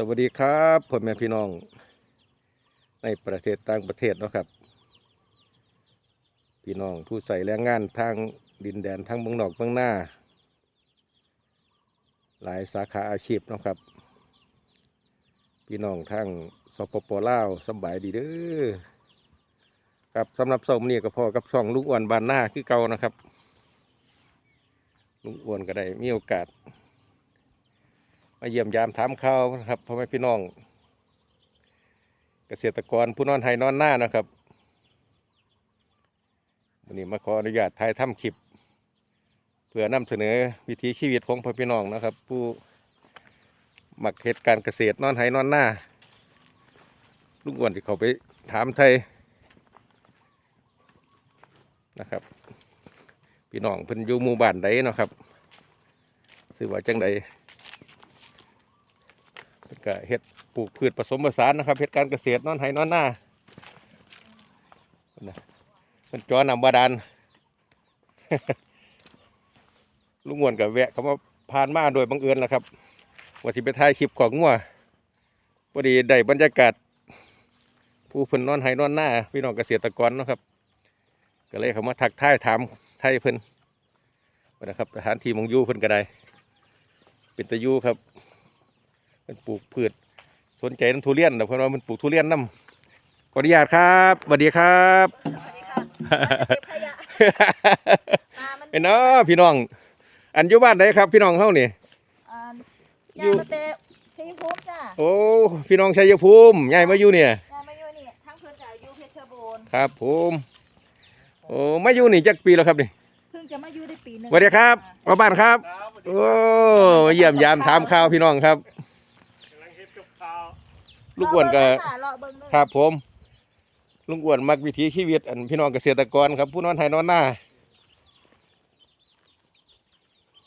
สวัสดีครับพ่อแม่พี่น้องในประเทศต่างประเทศนะครับ พี่น้องผู้ใส่แรงงานทางดินแดนทางเมืองนอกเมืองหน้า หลายสาขาอาชีพนะครับ พี่น้องทางสปปลาวสบายดีเด้อครับสำหรับสมนี่ก็พอกับช่องลุงอ้วนบานหน้าคือเก่านะครับลุงอ้วนก็ได้มีโอกาส มาเยี่ยมยามถามข่าวนะครับพ่อแม่พี่น้อง เกษตรกรผู้นอนไทยนอนหน้านะครับวันนี้มาขออนุญาตถ่ายทำคลิป เพื่อนำเสนอวิถีชีวิตของพ่อพี่น้องนะครับ ผู้มักเหตุการเกษตรนอนไทยนอนหน้าลุงอ้วนที่เขาไปถามไทยนะครับ พี่น้องเพิ่นอยู่หมู่บ้านใดเนาะครับซื้อว่าจังใด ก็เฮ็ดปลูกพืชผสมผสานนะครับเฮ็ดการเกษตรนอนไห้นอนหน้ามันจอนำบาดาลลุงงวนกับแวะเขามาผ่านมาโดยบังเอิญแล้วครับว่าสิไปถ่ายคลิปของงัวพอดีได้บรรยากาศ ผู้เพิ่นนอนไห้นอนหน้าพี่น้องเกษตรกรนะครับ ก็เลยเขามาทักทายถามไทยเพิ่นนะครับสถานที่มองยูเพิ่นก็ได้เป็นตะยูครับ มันปลูกพืชสนใจน้ำทุเรียนแต่เพื่อนว่ามันปลูกทุเรียนน้ำขออนุญาตครับสวัสดีครับสวัสดีค่ะมาจะเก็บขยะมามันเป็นเนาะพี่น้อง อันอยู่บ้านไหนครับ พี่น้องเฮานี่อ่าอยู่ยามาเตะชัยภูมิจ้ะโอ้พี่น้องชัยภูมิใหญ่มาอยู่เนี่ยยามาอยู่นี่ทั้งเพื่อนจ่าอยู่เพชรบูรณ์ครับผมโอ้มาอยู่นี่จักปีแล้วครับนี่เพิ่งจะมาอยู่ได้ปีหนึงสวัสดีครับมาบ้านครับ โอ้มาเยี่ยมยามถามข่าวพี่น้องครับ กำลังเฮ็ดกับข้าว ลูกอ้วนก็รอเบิ่งเลยค่ะรอเบิ่งเลยครับผมลุงอ้วนมักวิถีชีวิตอันพี่น้องเกษตรกรครับ ผู้นอนไทยนอนหน้า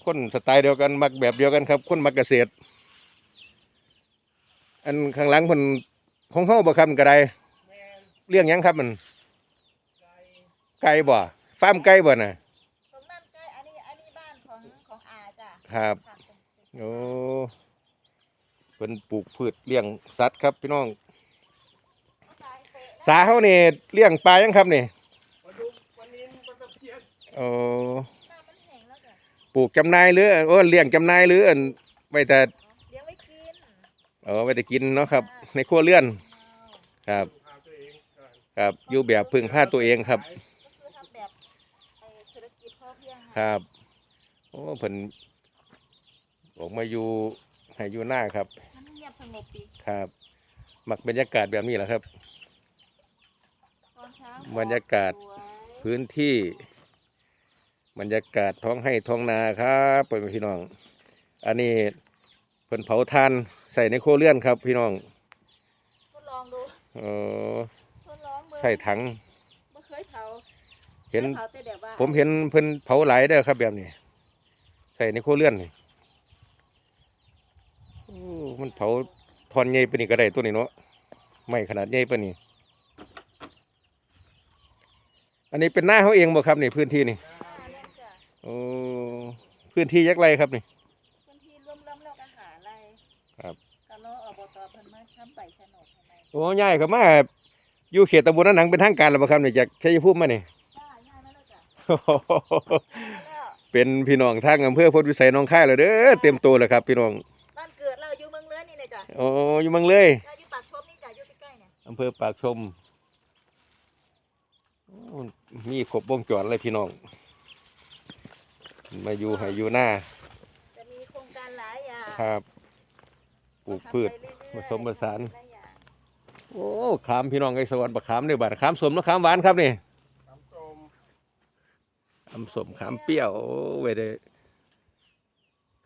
คนสไตล์เดียวกันมักแบบเดียวกันครับ คนมักเกษตร อันข้างหลังคนของเฮาบ่ครับมันก็ได้แม่นเลี้ยงหยังครับมันไก่ไก่บ่ฟาร์มไก่บ่น่ะตรงนั้นใกล้อันนี้อันนี้บ้านของของอาจ้ะครับค่ะโอ้ เพิ่นปลูกพืชเลี้ยงสัตว์ครับพี่น้อง สายเตะสาเฮานี่เลี้ยงปลายังครับนี่ปลาดุกปลานิลปลาตะเพียนโอ้น้ำมันแห้งแล้วจ้ะปลูกจำหน่ายหรือโอ้เลี้ยงจำหน่ายหรืออันไว้แต่เลี้ยงไว้กินเออไว้แต่กินเนาะครับ ในครัวเรือนครับพาตัวเองก่อนครับอยู่แบบพึ่งพาตัวเองครับก็คือทำแบบไอ้เศรษฐกิจพอเพียงคค่ะรับโอ้เพิ่นออกมาอยู่ให้อยู่หน้าครับมันเงียบ สงบดีครับมักบรรยากาศแบบนี้แหละครับ ตอนเช้าบรรยากาศ สวยพื้นที่ บรรยากาศท้องให้ท้องนาครับพ่อแม่พี่น้อง อันนี้เพิ่นเผาทานใส่ในโครัวเรือนครับ พี่น้องทดลองดูเออทดลองมือใส่ถังไม่เคยเผาเห็น คยเผาแต่แบบว่าผมเห็นเพิ่นเผาหลายเด้อครับแบบนี้ ใส่ในโครัวเรือนนี่โอ้ มันเผาทอนใหญ่ปานนี้ก็ได้ตัวนี้เนาะไม่ขนาดใหญ่ปานนี้อันนี้เป็นหน้าเขาเองบ่ครับนี่พื้นที่นี่อ่าเล่นจ้ะโอ้พื้นที่ยักไรครับนี่บางทีร่วมร่วมๆแล้วก็หาอะไรครับก็รออบตเพิ่นมาทำใบโฉนดให้ไหมโอ้ย่ายครับมาอยู่เขตตำบลนั้นหนังเป็นทางการแล้วบ่ครับนี่จากชัยภูมิมานี่จ้าย้ายมาแล้วจ้ะมาแล้วเป็นพี่น้องทางอำเภอพลวิสัยหน้องค่ายแล้วเด้อเต็มตัวแล้วครับพี่น้อง โอ้อยู่เมืองเลยเราอยู่ปากชมนี่จ้ะอยู่ใกล้ๆเนี่ยอำเภอปากชมโอ้มีครบวงจรเลยพี่น้อง มาอยู่ให้อยู่หน้าจะมีโครงการหลายอย่างครับ ปลูกพืชทำไปเรื่อยๆผสมผสานหลายอย่างโอ้ขามพี่น้องไอ้สวรรค์บักขามเนี่ยบัดขามสมและขามหวานครับนี่สามส้มขามสมขามเปรี้ยวโอ้เว้ยเด้อ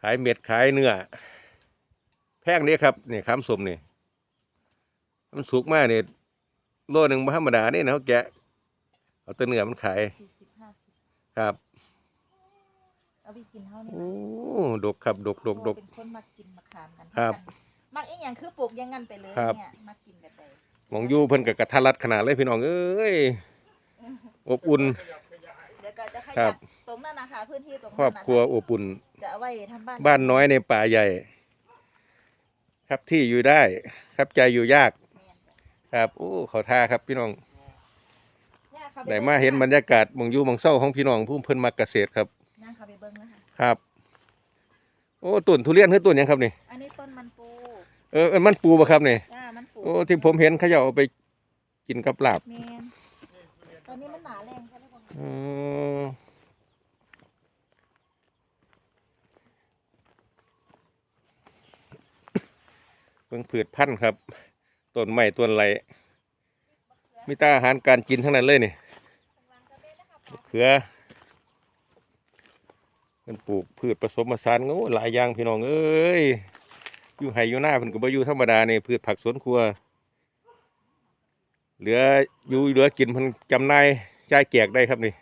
ขายเม็ดขายเนื้อ แพงเนี้ครับนี่ขามสมนี่มันสุกมากนี่โลหนึ่งบ่ธรรมดานี่นะเขาแกะเอาแตัวเนื้อมันขายสี่สิบห้าสิบครับเอาไปกินเท่านี้โอ้ดกครับดกดกดก เป็นคนมากินมาขามกันครับมักอีกอย่างคือปลูกอยังงั้นไปเลยครับ เนี่ยมากินแบบใดหมองอยู่เพิ่นกับกระทัดรัดขนาดเลยพี่น้องเอ้ยอบอุ่นขยับขยายเดี๋ยวก็จะขครัยับบ ตรงนั้นนะคะพื้นที่ตรงครอบนั้นนะะครัวอบอุ่น จะเอาไว้ทำบ้านบ้านน้อยในป่าใหญ่ ครับที่อยู่ได้ ครับใจอยู่ยากแม่นจ้ะครับโอ้เขาท่าครับพี่น้องเนี่ยค่ะได้มาเห็นบรรยากาศหมองอยู่หมองเศร้าของพี่น้องผู้เพิ่นมาเกษตรครับนั่งค่ะไปเบิ้งนะคะครับ โอ้ต้นทุเรียนคือต้นหยังครับนี่อันนี้ต้นมันปูเออเออมันปูบ่ครับนี่จ้ามันปูโอ้ที่ผมเห็นเขาจะเอาไปกินกับลาบแมนตอนนี้มันหนาแรงใช่ไหมคะอืม บิ่งผืชพันธุ์ครับต้นไม้ต้นไรมีตาอาหารการกินทั้งนั้นเลยนี่ข้างล่างก็ได้นะเขือมันปลูกพืชผสมผสานโอ้หลายอย่างพี่น้องเอ้ยอยู่ไห่อยู่หน้าเพิ่นก็บ่อยู่ธรรมดาเนี่พืชผักสวนครัว เหลืออยู่เหลือกินเพิ่นจำนายจ่ายแจกได้ครับนี่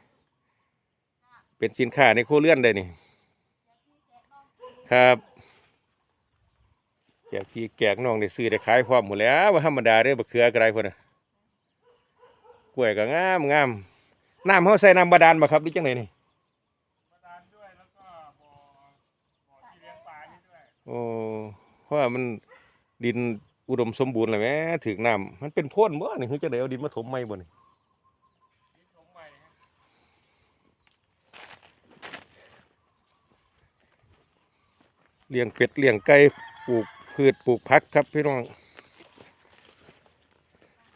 เป็นสินค้าในโคเรือนได้นี่ ครับ จกพี่แจกน้องได้ซื้อได้ขายพร้อมหมดแล้วว่าธรรมดาเด้อบักเขือกระไรพุ่นน่ะกล้วยก็งามงามน้ำเฮาใส่น้ำบาดาลบ่ครับหรือจังไดนี่ประดานด้วยแล้วก็บ่อบ่อที่เลี้ยงปลานี่ด้วยโอ้เพราะว่ามันดินอุดมสมบูรณ์เลยแหมถึงน้ำมันเป็นโพ่นบ่นี่คือจังไดเอาดินมาถมใหม่บ่นี่ที่ถงใหม่ฮะเลี้ยงเป็ดเลี้ยงไก่ปลูก พืชปลูกผักครับพี่น้อง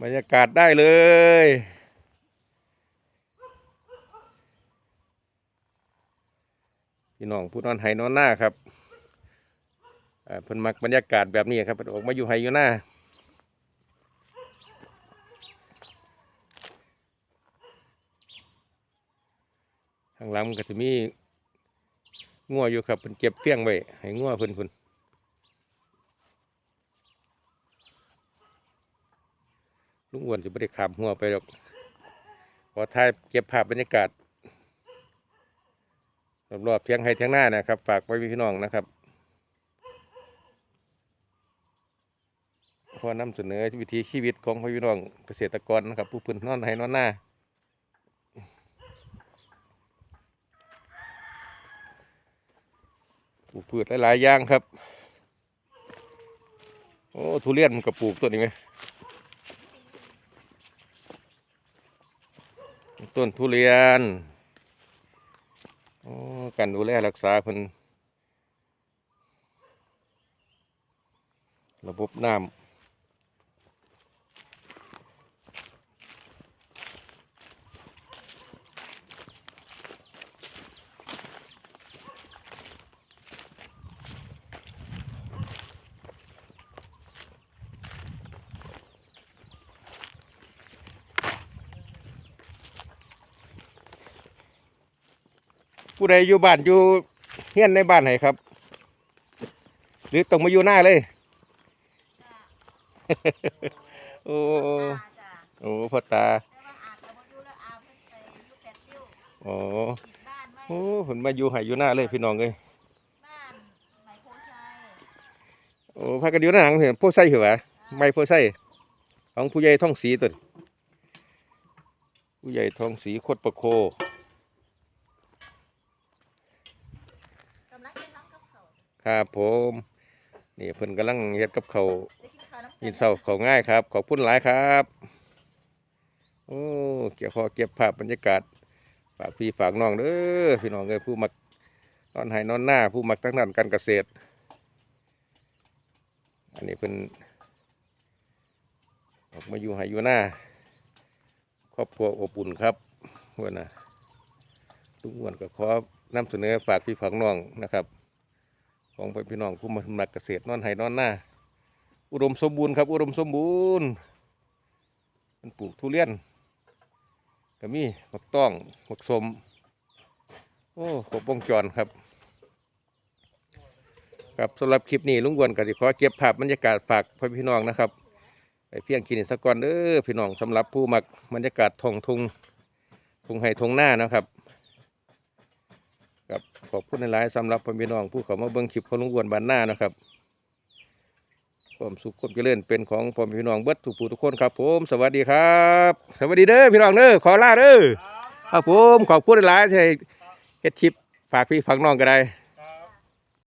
บรรยากาศได้เลย พี่น้องผู้นอนไห้นอนหน้าครับอ่าเพิ่นมักบรรยากาศแบบนี้ครับพิ่ออกมาอยู่ไห้อยู่หน้าทางหลังมันก็จะมีงัวอยู่ครับเพิ่นเก็บเฟี้ยงไว้ให้งัวเพิ่นเพิ่น ลุงอ้วนจะไม่ได้ขามหัวไปหรอกขอถ่ายเก็บภาพบรรยากาศรอบๆเพียงให้เทียงหน้านะครับ ฝากไว้พี่น้องนะครับพอนำเสนอวิถีชีวิตของพี่น้องเกษตรกรนะครับ ผู้พื้นนอนให้นอนหน้าปลูกพืชหลายๆอย่างครับ โอ้ทุเรียนมันก็ปลูกต้นนี้ไหม ต้นทุเรียนอ๋อการดูแลรักษาเพิ่นระบบน้ำ ผู้ใดอยู่บ้านอยู่เฮียนในบ้านไหนครับ หรือต้องมาอยู่หน้าเลย โอ้จ้าโอ้พ่อตาแต่ว่าอาจจะมาดูแล้วอาเพิ่งไปอยูแปดติ้วอ๋อติดบ้านไว้โอ้ผลมาอยู่ไห้อยู่หน้าเลยพี่น้องเลยบ้านไหมโพชัยโอ้พากันอยู่หน้าหนังเห็นโพไส้เหรอไม่โพไส้ของผู้ใหญ่ท่องสีตัวนี้ผู้ใหญ่ท่องสีโคตรประโค กำลังกินน้ำกับเขาว ครับผมนี่เพิ่นกำลังเฮ็ดกับเขาวได้กินเศร้าเขาง่ายครับ ขอบคุณหลายครับ โอ้เกี่ยวพอเก็บภาพบรรยากาศฝากพี่ฝากน้องเด้อพี่น้องเอ้ยผู้มักนอนไห้นอนหน้า ผู้มักทั้งด้นการเกษตร อันนี้เป็นออกมาอยู่ไห้อยู่หน้าครอบครัวอบอุ่นครับวันน่ะทุกวันก็ขอนำเสนอฝากพี่ฝากน้องนะครับ ของพี่น้องผู้มาทำนักเกษตรนอนไห้นอนหน้า อุดมสมบูรณ์ครับอุดมสมบูรณ์มันปลูกทุเรียนก็มีมักต้องมักสมโอ้ครบวงจรครับครับสำหรับคลิปนี้ลุงอ้วนก็สิขอเก็บภาพบรรยากาศฝากพ่อพี่น้องนะครับไปเพียงกินสักก่อนเด้อพี่น้องสำหรับผู้มักบรรยากาศทองทุงทุงไห้ทงหน้านะครับ ขอบคุณหลายๆสำหรับพ่อพี่น้องผู้เขามาเบิ้งคลิปของลุงอ้วนบานหน้านะครับความสุขความเจริญเป็นของพ่อพี่น้องเบิดทุกผู้ทุกคนครับ ผมสวัสดีครับ สวัสดีเด้อพี่น้องเด้อขอลาเด้อครับผมขอบคุณหลายๆที่เฮ็ดคลิปฝากพี่ฝากน้องก็ได้